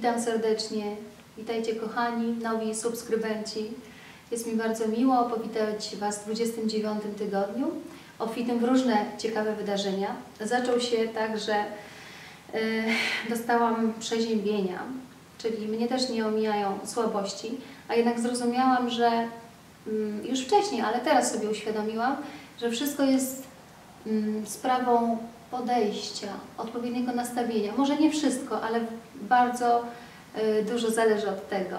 Witam serdecznie. Witajcie kochani, nowi subskrybenci. Jest mi bardzo miło powitać Was w 29 tygodniu, obfitym w różne ciekawe wydarzenia. Zaczął się tak, że e, dostałam przeziębienia, czyli mnie też nie omijają słabości, a jednak zrozumiałam, że mm, już wcześniej, ale teraz sobie uświadomiłam, że wszystko jest mm, sprawą podejścia, odpowiedniego nastawienia. Może nie wszystko, ale bardzo y, dużo zależy od tego.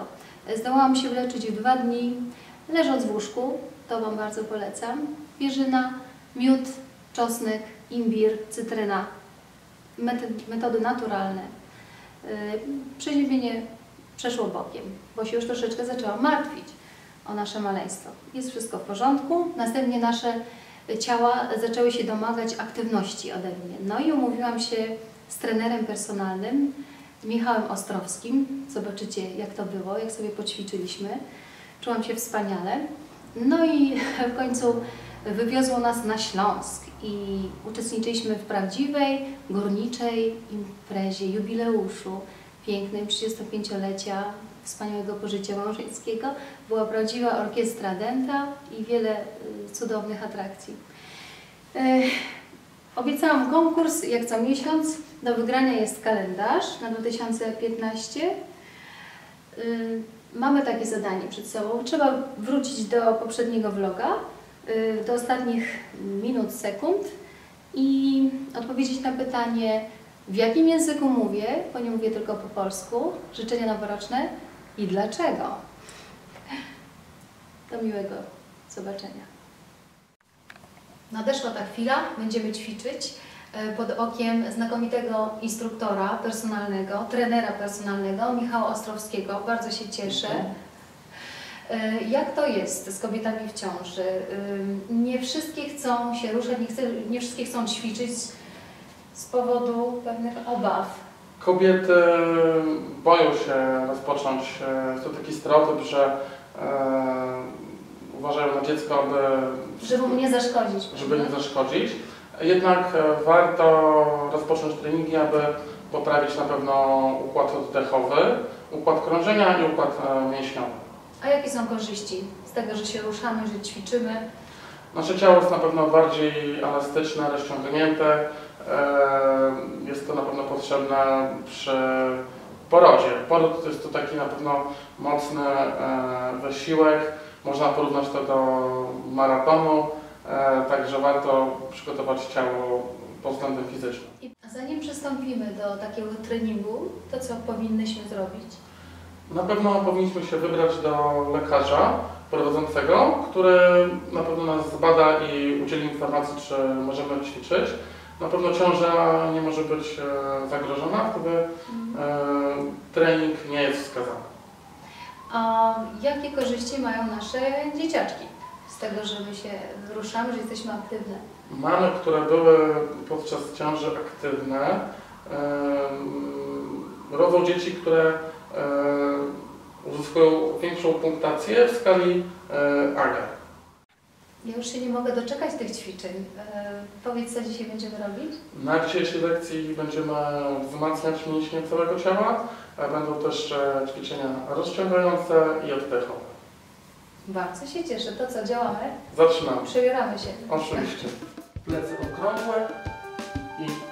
Zdołałam się wyleczyć w dwa dni, leżąc w łóżku, to Wam bardzo polecam. Wierzyna, miód, czosnek, imbir, cytryna. Metody naturalne. Y, Przeziębienie przeszło bokiem, bo się już troszeczkę zaczęłam martwić o nasze maleństwo. Jest wszystko w porządku. Następnie nasze ciała zaczęły się domagać aktywności ode mnie. No i umówiłam się z trenerem personalnym, Michałem Ostrowskim. Zobaczycie, jak to było, jak sobie poćwiczyliśmy. Czułam się wspaniale. No i w końcu wywiozło nas na Śląsk i uczestniczyliśmy w prawdziwej górniczej imprezie, jubileuszu pięknym 35-lecia wspaniałego pożycia małżeńskiego. Była prawdziwa orkiestra dęta i wiele y, cudownych atrakcji. Ech, Obiecałam konkurs, jak co miesiąc. Do wygrania jest kalendarz na 2015. Y, Mamy takie zadanie przed sobą. Trzeba wrócić do poprzedniego vloga, do ostatnich minut, sekund i odpowiedzieć na pytanie, w jakim języku mówię, bo nie mówię tylko po polsku, życzenia noworoczne i dlaczego. Do miłego zobaczenia. Nadeszła ta chwila, będziemy ćwiczyć e, pod okiem znakomitego instruktora personalnego, trenera personalnego Michała Ostrowskiego. Bardzo się cieszę. E, Jak to jest z kobietami w ciąży? Ym, Nie wszystkie chcą się ruszać, nie, chce, nie wszystkie chcą ćwiczyć z powodu pewnych obaw. Kobiety boją się rozpocząć, jest to taki stereotyp, że e, uważają na dziecko, aby, Żeby mu nie zaszkodzić. żeby nie zaszkodzić. Jednak e, warto rozpocząć treningi, aby poprawić na pewno układ oddechowy, układ krążenia i układ e, mięśniowy. A jakie są korzyści z tego, że się ruszamy, że ćwiczymy? Nasze ciało jest na pewno bardziej elastyczne, rozciągnięte. E, Jest to na pewno potrzebne przy porodzie. Poród to jest to taki na pewno mocny e, wysiłek. Można porównać to do maratonu, e, także warto przygotować ciało pod względem fizycznym. I zanim przystąpimy do takiego treningu, to co powinnyśmy zrobić? Na pewno powinniśmy się wybrać do lekarza prowadzącego, który na pewno nas zbada i udzieli informacji, czy możemy ćwiczyć. Na pewno ciąża nie może być e, zagrożona, wtedy e, trening nie jest wskazany. A jakie korzyści mają nasze dzieciaczki z tego, że my się ruszamy, że jesteśmy aktywne? Mamy, które były podczas ciąży aktywne, rodzą dzieci, które e, uzyskują większą punktację w skali e, AGA. Ja już się nie mogę doczekać tych ćwiczeń. E, powiedz, co dzisiaj będziemy robić? Na dzisiejszej lekcji będziemy wzmacniać mięśnie całego ciała. Będą też e, ćwiczenia rozciągające i oddechowe. Bardzo się cieszę. To co, działamy? Zaczynamy. Przebieramy się. Oczywiście. Plecy okrągłe i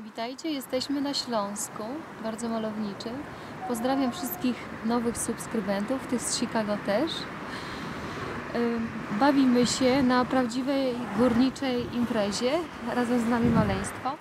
Witajcie, jesteśmy na Śląsku, bardzo malowniczym. Pozdrawiam wszystkich nowych subskrybentów, tych z Chicago też. Bawimy się na prawdziwej górniczej imprezie, razem z nami maleństwo.